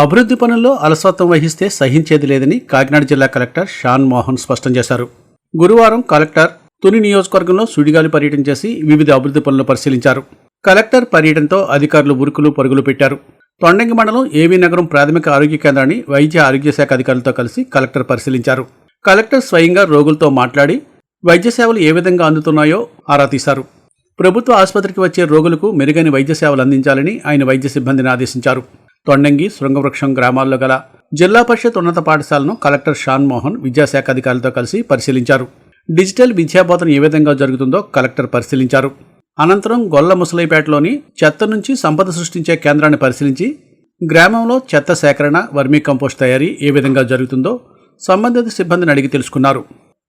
అభివృద్ధి పనుల్లో అలసత్వం వహిస్తే సహించేది లేదని కాకినాడ జిల్లా కలెక్టర్ షాన్ మోహన్ స్పష్టం చేశారు. గురువారం కలెక్టర్ తుని నియోజకవర్గంలో సుడిగాలి పర్యటన చేసి వివిధ అభివృద్ధి పనులు పరిశీలించారు. కలెక్టర్ పర్యటనతో అధికారులు ఉరుకులు పరుగులు పెట్టారు. తొండంగి మండలం ఏవీ నగరం ప్రాథమిక ఆరోగ్య కేంద్రాన్ని వైద్య ఆరోగ్య శాఖ అధికారులతో కలిసి కలెక్టర్ పరిశీలించారు. కలెక్టర్ స్వయంగా రోగులతో మాట్లాడి వైద్య సేవలు ఏ విధంగా అందుతున్నాయో ఆరా తీశారు. ప్రభుత్వ ఆసుపత్రికి వచ్చే రోగులకు మెరుగైన వైద్య సేవలు అందించాలని ఆయన వైద్య సిబ్బందిని ఆదేశించారు. తొండంగి శృంగవృక్షం గ్రామాల్లో గల జిల్లా పరిషత్ ఉన్నత పాఠశాలను కలెక్టర్ షాన్ మోహన్ విద్యాశాఖ అధికారులతో కలిసి పరిశీలించారు. డిజిటల్ విద్యాబోధన ఏ విధంగా జరుగుతుందో కలెక్టర్ పరిశీలించారు. అనంతరం గొల్ల ముసలైపేటలోని చెత్త నుంచి సంపద సృష్టించే కేంద్రాన్ని పరిశీలించి గ్రామంలో చెత్త సేకరణ వర్మీ కంపోస్ట్ తయారీ ఏ విధంగా జరుగుతుందో సంబంధిత సిబ్బందిని అడిగి తెలుసుకున్నారు.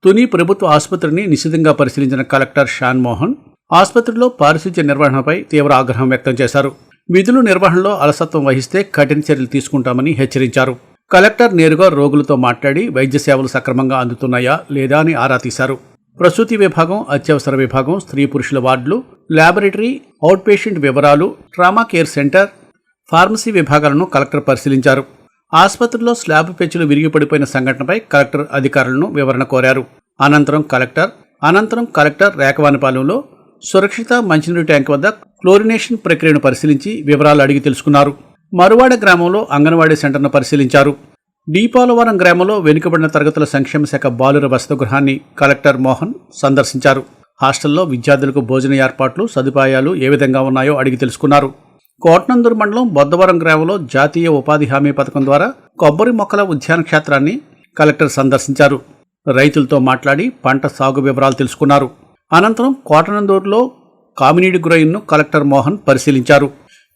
తుని ప్రభుత్వ ఆసుపత్రిని నిశితంగా పరిశీలించిన కలెక్టర్ షాన్ మోహన్ ఆసుపత్రిలో పారిశుధ్య నిర్వహణపై తీవ్ర ఆగ్రహం వ్యక్తం చేశారు. విధులు నిర్వహణలో అలసత్వం వహిస్తే కఠిన చర్యలు తీసుకుంటామని హెచ్చరించారు. కలెక్టర్ నేరుగా రోగులతో మాట్లాడి వైద్య సేవలు సక్రమంగా అందుతున్నాయా లేదా అని ఆరా తీశారు. ప్రసూతి విభాగం అత్యవసర విభాగం స్త్రీ పురుషుల వార్డులు ల్యాబొరేటరీ అవుట్ పేషెంట్ వివరాలు ట్రామా కేర్ సెంటర్ ఫార్మసీ విభాగాలను కలెక్టర్ పరిశీలించారు. ఆసుపత్రిలో స్లాబ్ పెచ్చులు విరిగిపడిపోయిన సంఘటనపై కలెక్టర్ అధికారులను వివరణ కోరారు. అనంతరం కలెక్టర్ అనంతరం కలెక్టర్ రేకవానిపాలెంలో సురక్షిత మంచినీటి ట్యాంక్ వద్ద క్లోరినేషన్ ప్రక్రియను పరిశీలించి వివరాలు అడిగి తెలుసుకున్నారు. మరువాడ గ్రామంలో అంగన్వాడీ సెంటర్ను పరిశీలించారు. డీపాలవరం గ్రామంలో వెనుకబడిన తరగతుల సంక్షేమ శాఖ బాలుర వసతి గృహాన్ని కలెక్టర్ మోహన్ సందర్శించారు. హాస్టల్లో విద్యార్థులకు భోజన ఏర్పాట్లు సదుపాయాలు ఏ విధంగా ఉన్నాయో అడిగి తెలుసుకున్నారు. కోట్నందూరు మండలం బొద్దవరం గ్రామంలో జాతీయ ఉపాధి హామీ పథకం ద్వారా కొబ్బరి మొక్కల ఉద్యాన క్షేత్రాన్ని కలెక్టర్ సందర్శించారు. రైతులతో మాట్లాడి పంట సాగు వివరాలు తెలుసుకున్నారు. అనంతరం కోటనందూరులో కామినీడి గురైన్ను కలెక్టర్ మోహన్ పరిశీలించారు.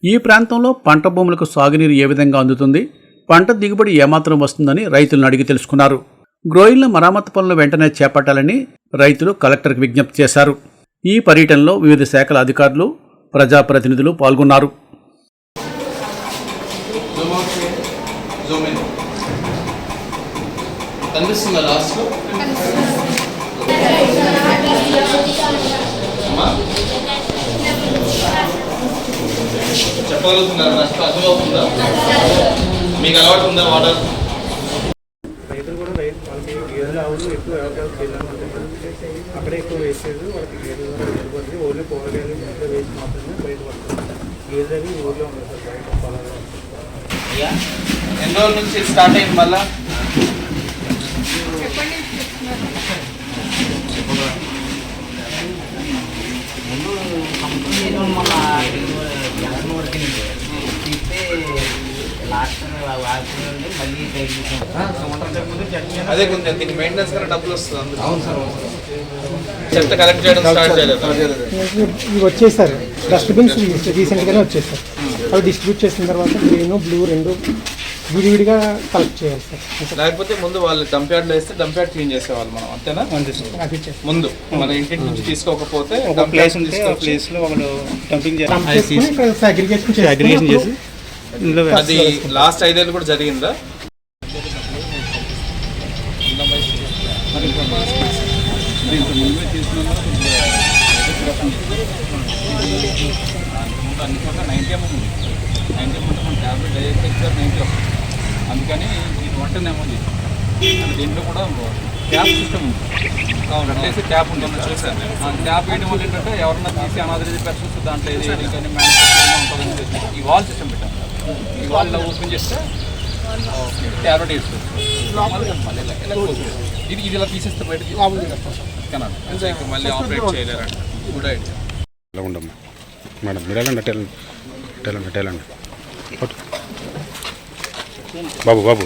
ఈ ప్రాంతంలో పంట భూములకు సాగునీరు ఏ విధంగా అందుతుంది? పంట దిగుబడి ఏమాత్రం వస్తుందని రైతులను అడిగి తెలుసుకున్నారు. గ్రోయిన్ల మరామత్తు పనులు వెంటనే చేపట్టాలని రైతులు కలెక్టర్కి విజ్ఞప్తి చేశారు. ఈ పర్యటనలో వివిధ శాఖల అధికారులు ప్రజాప్రతినిధులు పాల్గొన్నారు. కనిపిస్తుందా లాస్ట్లో? చెప్పగలుగుతున్నారు నష్టం అర్థమవుతుందా మీకు అలవాటు ఉందా వాటర్? రైతులు కూడా రైతు వాళ్ళకి గేదెలు ఆవులు ఎక్కువ ఎవరికైనా చేయాలనుకుంటున్నారు అక్కడే ఎక్కువ వేసేది వాళ్ళకి గేదెలు వెళ్ళిపోతుంది ఓన్లీ కూరగాయలు ఇంట్లో వేసి మాత్రమే బయట పడుతుంది. గేదెలు ఊళ్ళో ఉన్నాయి సార్ బయట పొలాల్లో. అయ్యా ఎన్ని రోజుల నుంచి స్టార్ట్ అయింది మళ్ళా? నేను మొన్న జగన్ వరకు తీస్తే లాస్ట్ వాడుతుండే మళ్ళీ అదే కొంచెం దీనికి మెయింటెనెన్స్ కన్నా డబ్బులు వస్తుంది అవును సార్ చెత్త కలెక్ట్ చేయడం స్టార్ట్ చేయలేదు. వచ్చేసారు. డస్ట్బిన్స్ రీసెంట్గానే వచ్చేసారు అవి డిస్ట్రిబ్యూట్ చేసిన తర్వాత గ్రీన్ బ్లూ రెండు విడివిడిగా కలెక్ట్ చేయాలి సార్ లేకపోతే ముందు వాళ్ళు డంప్ యార్డ్లో వేస్తే డంప్ యార్డ్ క్లీన్ చేసేవాళ్ళు మనం అంతేనా అది చేస్తాం ముందు మన ఇంటి నుంచి తీసుకోకపోతే ఒక ప్లేస్ ఉంటే ఆ ప్లేస్లో వాళ్ళు డంపింగ్ ఇక్కడ segregation చేసుకుని అగ్రిగేషన్ చేసి ఇందులో అది లాస్ట్ ఐదేళ్ళు కూడా జరిగిందా అందుకని ఇది వంటనే ఉంది దీంట్లో కూడా ట్యాప్ సిస్టమ్ ఉంది ట్యాప్ ఉంటుంది చూసాను ఆ ట్యాప్ వేయడం వల్ల ఏంటంటే ఎవరన్నా తీసి అనాథరైజ్ పర్సన్స్ దాంట్లో ఏది కానీ ఉంటుందని చెప్పి ఈ వాల్ సిస్టమ్ పెట్టాం ఈ వాల్ ఓపెన్ చేస్తే ట్యాబ్లెట్ వేసుకోవచ్చు. ఇది ఇది ఇలా తీసేస్తే బయట కనాలి మళ్ళీ ఆపరేట్ చేయలేరంట గుడ్ ఐడియా ఉండమ్మా మేడం మీరు వెళ్ళండి అటు వెళ్ళండి అటు వెళ్ళండి అటు వెళ్ళండి పట్టు. బాబు బాబు.